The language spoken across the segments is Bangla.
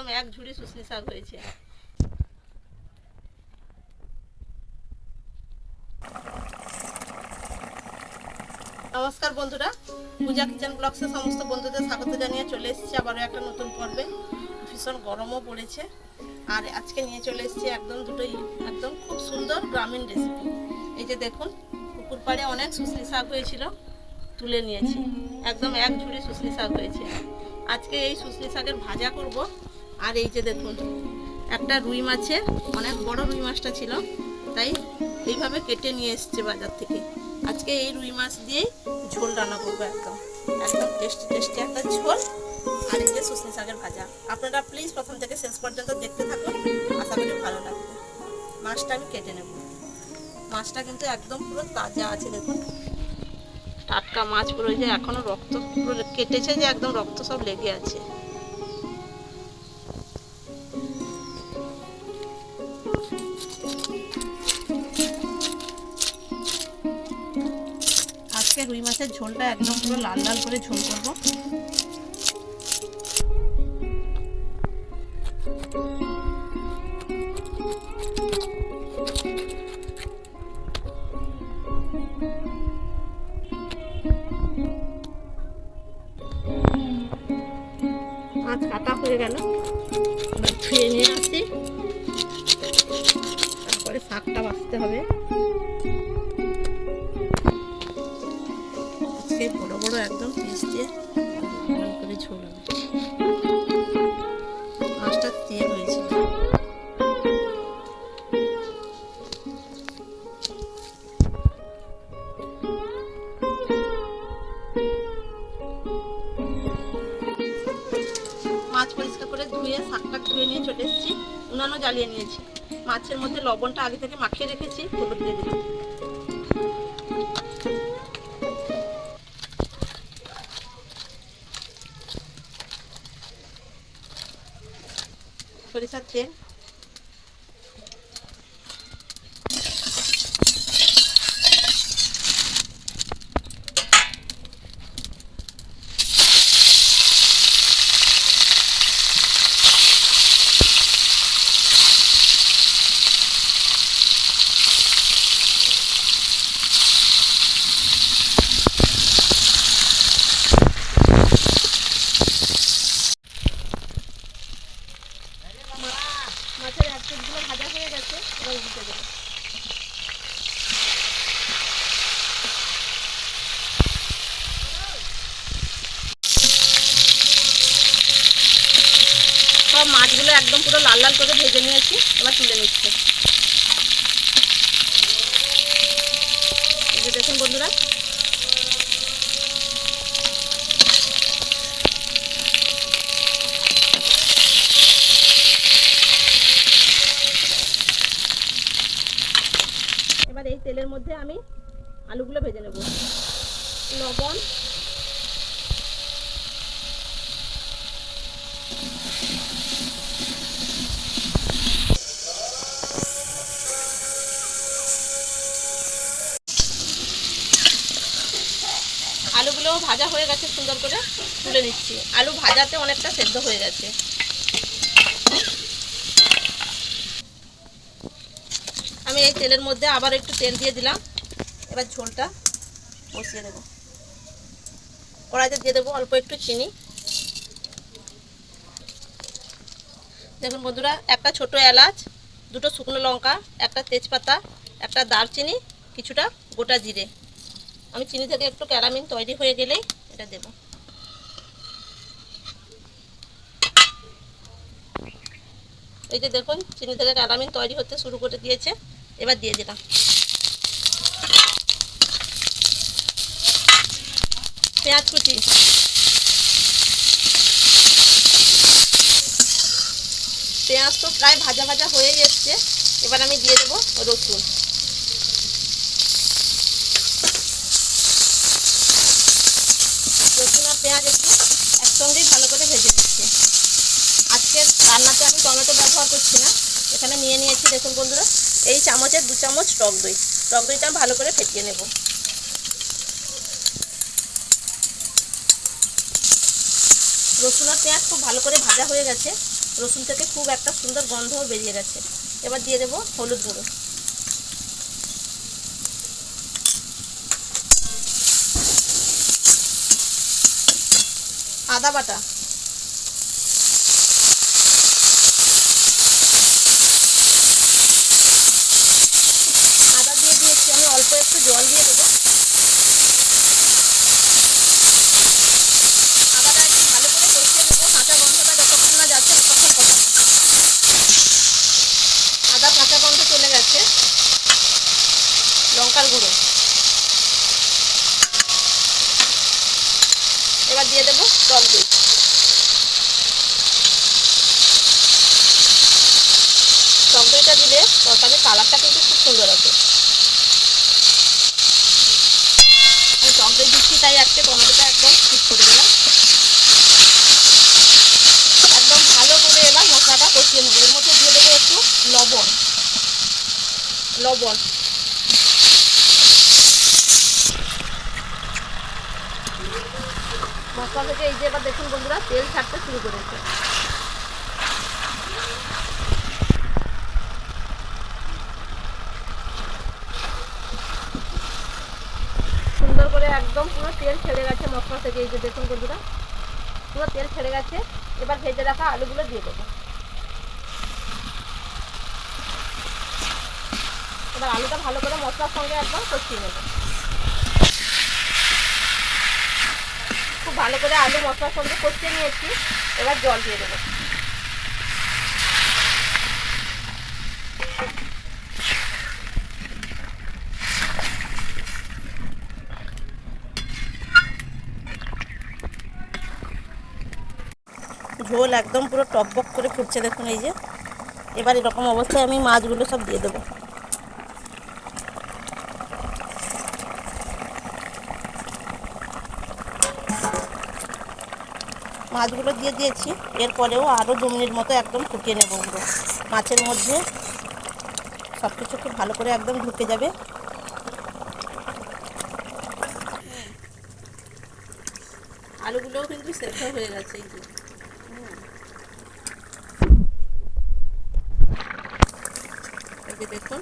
একদম এক ঝুড়ি শুশনি শাক হয়েছে। নমস্কার বন্ধুরা, পূজা কিচেন ব্লগসে সমস্ত বন্ধুদের স্বাগত জানিয়ে চলে এসেছি আবারও একটা নতুন পর্বে। ভীষণ গরমও পড়েছে। আর আজকে নিয়ে চলে এসেছি একদম দুটোই, একদম খুব সুন্দর গ্রামীণ রেসিপি এই যে দেখুন, পুকুর পাড়ে অনেক শুশনি শাক হয়েছিল, তুলে নিয়েছি। একদম এক ঝুড়ি শুশনি শাক হয়েছে। আজকে এই শুশনি শাকের ভাজা করব। আর এই যে দেখুন, একটা রুই মাছের, অনেক বড় রুই মাছটা ছিল, তাই এইভাবে কেটে নিয়ে এসছে বাজার থেকে। আজকে এই রুই মাছ দিয়েই ঝোল রান্না করব একদম। একদম টেস্টি টেস্টি একটা ঝোল। আর এই যে শুশনি শাকের ভাজা। আপনারা প্লিজ প্রথম থেকে শেষ পর্যন্ত দেখতে থাকুন, আশা করি ভালো লাগবে। মাছটা আমি কেটে নেব। মাছটা কিন্তু একদম পুরো তাজা আছে, দেখুন। টাটকা মাছ পুরো যে এখনও রক্ত পুরো কেটেছে যে একদম রক্ত সব লেগে আছে। রুই মাছের ঝোলটা একদম পুরো লাল লাল করে ঝোল করব। হয়ে গেল। ধুয়ে নিয়ে আসি। তারপরে শাকটা বাছতে হবে। ধুয়ে নিয়ে চলে এসেছি, উনানও জ্বালিয়ে নিয়েছি। মাছের মধ্যে লবণটা আগে থেকে মাখিয়ে রেখেছি, হলুদ দিয়ে দিলাম। সরিষার তেল মাছের এক পিসগুলো ভাজা হয়ে গেছে, এবার উল্টে দেবো। সব মাছগুলো একদম পুরো লাল লাল করে ভেজে নিয়েছি, এবার তুলে নিচ্ছে। দেখুন বন্ধুরা তেলের মধ্যে আমি আলুগুলো ভেজে নেব। লবণ। আলুগুলো ভাজা হয়ে গেছে, সুন্দর করে তুলে নিচ্ছি। আলু ভাজাতে অনেকটা সেদ্ধ হয়ে গেছে। আমি এই তেলের মধ্যে আবার একটু তেল দিয়ে দিলাম। এবার ঝোলটা বসিয়ে দেবো। কড়াইতে দিয়ে দেবো অল্প একটু চিনি। দেখুন বন্ধুরা, একটা ছোট এলাচ, দুটো শুকনো লঙ্কা, একটা তেজপাতা, একটা দারচিনি, কিছুটা গোটা জিরে। আমি চিনি থেকে একটু ক্যারামিন তৈরি হয়ে গেলেই এটা দেব। এই যে দেখুন, চিনি থেকে ক্যারামিন তৈরি হতে শুরু করে দিয়েছে। এবার দিয়ে দিলাম। পেঁয়াজ কুচি। পেঁয়াজ তো প্রায় ভাজা ভাজা হয়ে এসছে। এবার আমি দিয়ে দেবো রসুন। রসুন আর পেঁয়াজ একটু একসঙ্গেই ভালো করে ভেজে নিচ্ছে আজকে রান্নাতে আমি টমেটো ব্যবহার করছি না। এখানে নিয়ে নিয়েছি, দেখুন বন্ধুরা। এই চামচের দু চামচ টক দই। টক দইটা ভালো করে ফেটিয়ে নেব। রসুন আর পেঁয়াজ খুব ভালো করে ভাজা হয়ে গেছে। রসুন থেকে খুব একটা সুন্দর গন্ধ বেরিয়ে গেছে। এবার দিয়ে দেবো হলুদ গুঁড়ো। আদা বাটা আদা দিয়ে দিয়েছি আমি অল্প একটু জল দিয়ে দেবো আদাটা একটু ভালো করে কষিয়ে নেব কাঁচা গন্ধটা যতক্ষণ না যাচ্ছে ততক্ষণ কষাবো আদা কাঁচা গন্ধ চলে গেছে লঙ্কার গুঁড়ো। এবার দিয়ে দেবো টক দই। টক দইটা দিলে তরকারির কালারটা কিন্তু খুব সুন্দর আছে। আমি টক দই দিচ্ছি তাই আজকে টমেটোটা একদম স্কিপ করে দিলাম। একদম ভালো করে এবার মশলাটা কষিয়ে নেব। এর মধ্যে দিয়ে দেবো একটু লবণ। লবণ। মশলা থেকে এই যে এবার দেখুন বন্ধুরা, তেল ছাড়তে শুরু করেছে। সুন্দর করে একদম পুরো তেল ছেড়ে গেছে মশলা থেকে, এই যে দেখুন বন্ধুরা, পুরো তেল ছেড়ে গেছে। এবার ভেজে রাখা আলুগুলো দিয়ে দেবো। এবার আলুটা ভালো করে মশলার সঙ্গে একদম কষিয়ে নেব। খুব ভালো করে আলু মশলার সঙ্গে কষিয়ে নিয়েছি। এবার জল দিয়ে দেবো। ঝোল একদম পুরো টকবক করে ফুটছে দেখুন এই যে। এবার এরকম অবস্থায় আমি মাছগুলো সব দিয়ে দেবো। মাছগুলো দিয়ে দিয়েছি। এরপরেও আরও দু মিনিট মতো একদম ফুটিয়ে নেব ওগুলো। মাছের মধ্যে সব কিছু খুব ভালো করে একদম ঢুকে যাবে। আলুগুলোও কিন্তু সেদ্ধ হয়ে গেছে দেখুন,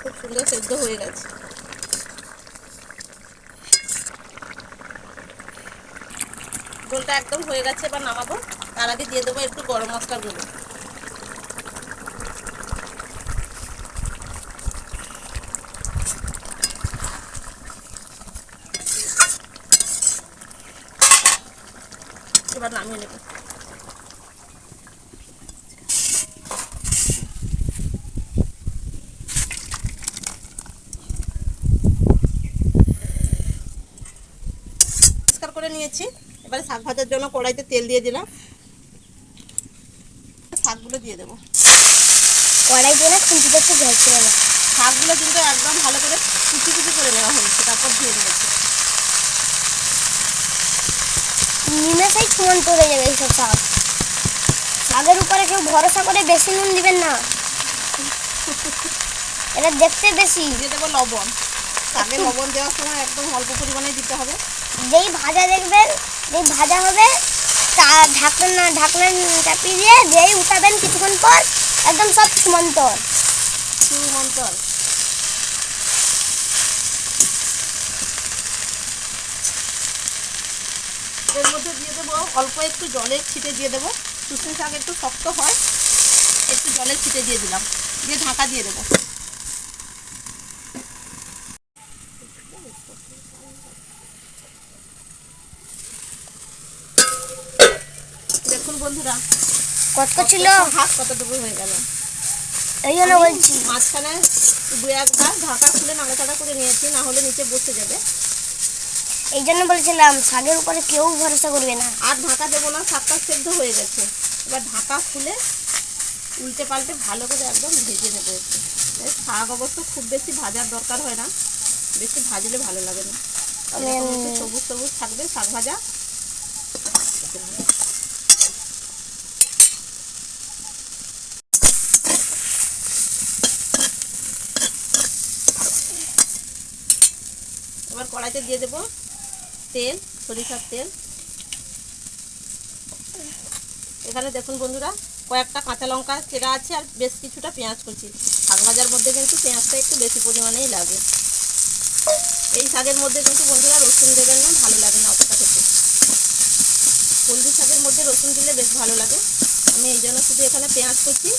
খুব সুন্দর সেদ্ধ হয়ে গেছে। ঝোলটা একদম হয়ে গেছে, এবার নামাবো। তার আগে দিয়ে দেবো একটু গরম মশলা গুঁড়ো এবার নামিয়ে নেব পরিষ্কার করে নিয়েছি এবারে শাক ভাজার জন্য কড়াইতে তেল দিয়ে দিলাম। শাকগুলো দিয়ে দেবো। কড়াই দিয়ে না খুন্তিতে একটু হবে শাকগুলো কিন্তু একদম ভালো করে কুচি কুচি করে নেওয়া হয়েছে তারপর নিমেষেই ছুমন্ত হয়ে যাবে এইসব শাক। শাকের উপরে কেউ ভরসা করে বেশি নুন দিবেন না। এটা দেখতে বেশি। দিয়ে দেবো লবণ। শাকে লবণ দেওয়ার সময় একদম অল্প পরিমাণে দিতে হবে। যেই ভাজা দেখবেন ভাজা হবে, তা ঢাকনা ঢাকনা চাপিয়ে দিয়ে যেই উঠাবেন কিছুক্ষণ পর একদম সব সীমান্ত। সুমন্তর এর মধ্যে দিয়ে দেবো, অল্প একটু জলের ছিটে দিয়ে দেবো। শুকনো শাক একটু শক্ত হয়, একটু জলের ছিটে দিয়ে দিলাম। দিয়ে ঢাকা দিয়ে দেবো দেখুন বন্ধুরা কত ছিল? হাত কতটুকু হয়ে গেল। এই জন্য বলছি। মাঝখানে দু একবার ঢাকা খুলে নাড়াচাড়া করে নিয়েছি না হলে নিচে বসে যাবে। এই জন্য বলেছিলাম শাকের উপরে কেউ ভরসা করবে না। আর ঢাকা দেবো না শাকটা সেদ্ধ হয়ে গেছে। এবার ঢাকা খুলে উল্টে পাল্টে ভালো করে একদম ভেজে নেব শাক অবশ্য খুব বেশি ভাজার দরকার হয় না। বেশি ভাজলে ভালো লাগে না। সবুজ সবুজ থাকবে শাক ভাজা এবার কড়াইতে দিয়ে দেবো তেল, সরিষার তেল। এখানে দেখুন বন্ধুরা, কয়েকটা কাঁচা লঙ্কা, চেরা আছে আর বেশ কিছুটা পেঁয়াজ কুচি। শাক ভাজার মধ্যে কিন্তু পেঁয়াজটা একটু বেশি পরিমাণেই লাগে। এই শাকের মধ্যে কিন্তু বন্ধুরা রসুন দেবেন না ভালো লাগে না অতটা খেতে। হলদি শাকের মধ্যে রসুন দিলে বেশ ভালো লাগে। আমি এই জন্য শুধু এখানে পেঁয়াজ কুচি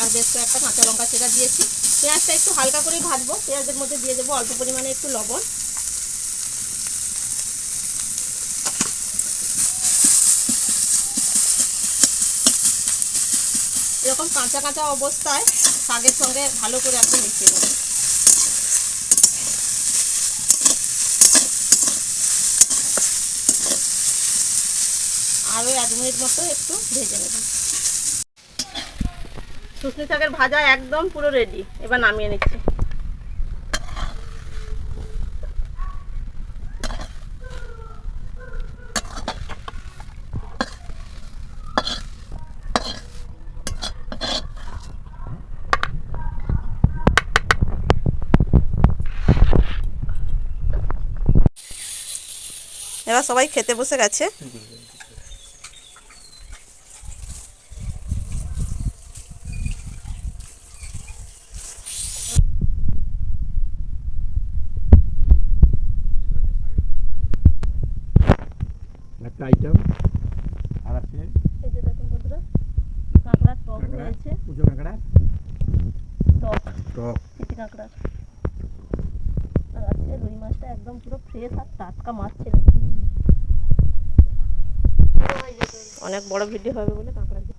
আর বেশ কয়েকটা কাঁচা লঙ্কা, চেরা দিয়েছি। পেঁয়াজটা একটু হালকা করে ভাজবো। পেঁয়াজের মধ্যে দিয়ে দেবো অল্প পরিমাণে একটু লবণ এরকম কাঁচা কাঁচা অবস্থায় শাকের সঙ্গে ভালো করে একটু মিশিয়ে নেব আরও এক মিনিট মতো একটু ভেজে নেব শুকনি শাকের ভাজা একদম পুরো রেডি এবার নামিয়ে নিচ্ছি। এবার সবাই খেতে বসে গেছে। একটা আইটেম আর আছে এই যে দেখুন বন্ধুরা কাঁকড়ার টক হয়েছে পুজো কাঁকড়া টক। টক। চিটি আর রুই মাছটা একদম পুরো ফ্রেশ আর টাটকা মাছ ছিল অনেক বড় ভিডিও হবে বলে কাঁকড়া দিয়ে।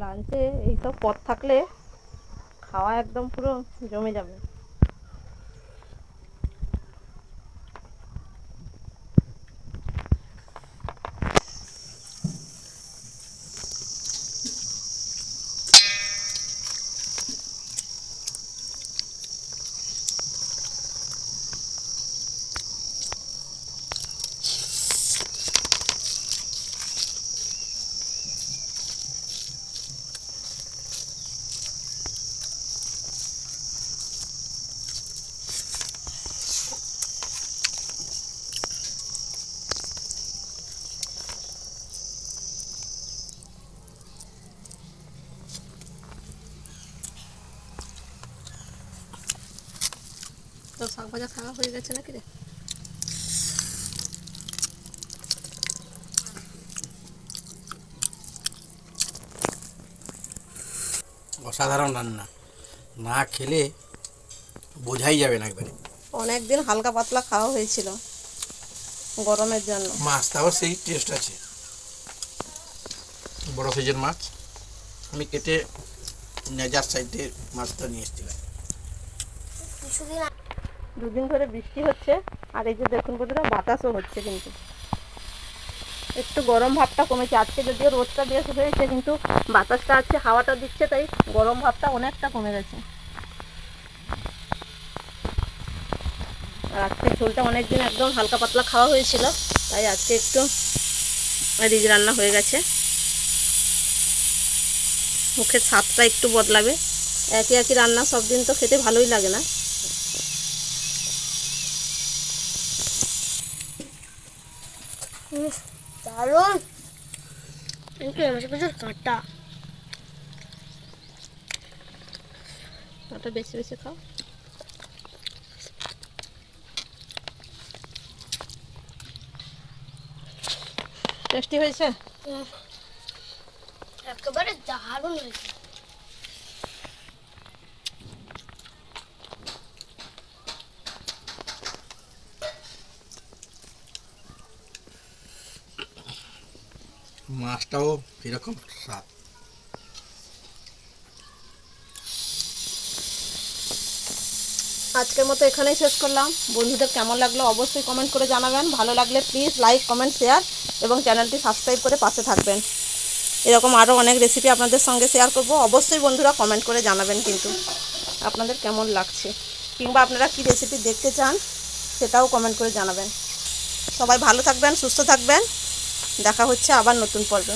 লাঞ্চে এইসব পথ থাকলে খাওয়া একদম পুরো জমে যাবে। শাক ভাজা খাওয়া হয়ে গেছে নাকি রে? অসাধারণ রান্না। না খেলে বোঝাই যাবে না একবারে। অনেক দিন হালকা পাতলা খাওয়া হয়েছিল গরমের জন্য। মাছটাও সেই টেস্ট আছে। বড় সাইজের মাছ। আমি কেটে নেজার সাইডে মাছটা নিয়ে এসেছিলাম। কিছুদিন দুদিন ধরে বৃষ্টি হচ্ছে, আর এই যে দেখুন বন্ধুরা, বাতাসও হচ্ছে কিন্তু। একটু গরম ভাবটা কমেছে। আজকে যদিও রোদটা বেশ হয়েছে, কিন্তু বাতাসটা আছে হাওয়াটা দিচ্ছে, তাই গরম ভাবটা অনেকটা কমে গেছে। আর আজকে ঝোলটা অনেক দিন একদম হালকা পাতলা খাওয়া হয়েছিল, তাই আজকে একটু রিজ রান্না হয়ে গেছে। মুখের স্বাদটা একটু বদলাবে। একই একই রান্না সব দিন তো খেতে ভালোই লাগে না। দারুণ কিন্তু এমসে প্রচুর কাঁটা কাঁটা বেছে বেছে খাও টেস্টি হয়েছে একেবারে দারুণ হয়েছে মাছটাও এরকম স্বাদ। আজকের মতো এখানেই শেষ করলাম। বন্ধুদের কেমন লাগল অবশ্যই কমেন্ট করে জানাবেন। ভালো লাগলে প্লিজ লাইক কমেন্ট শেয়ার এবং চ্যানেলটি সাবস্ক্রাইব করে পাশে থাকবেন। এরকম আরও অনেক রেসিপি আপনাদের সঙ্গে শেয়ার করব। অবশ্যই বন্ধুরা কমেন্ট করে জানাবেন কিন্তু আপনাদের কেমন লাগছে। কিংবা আপনারা কী রেসিপি দেখতে চান সেটাও কমেন্ট করে জানাবেন। সবাই ভালো থাকবেন, সুস্থ থাকবেন। দেখা হচ্ছে আবার নতুন পর্বে।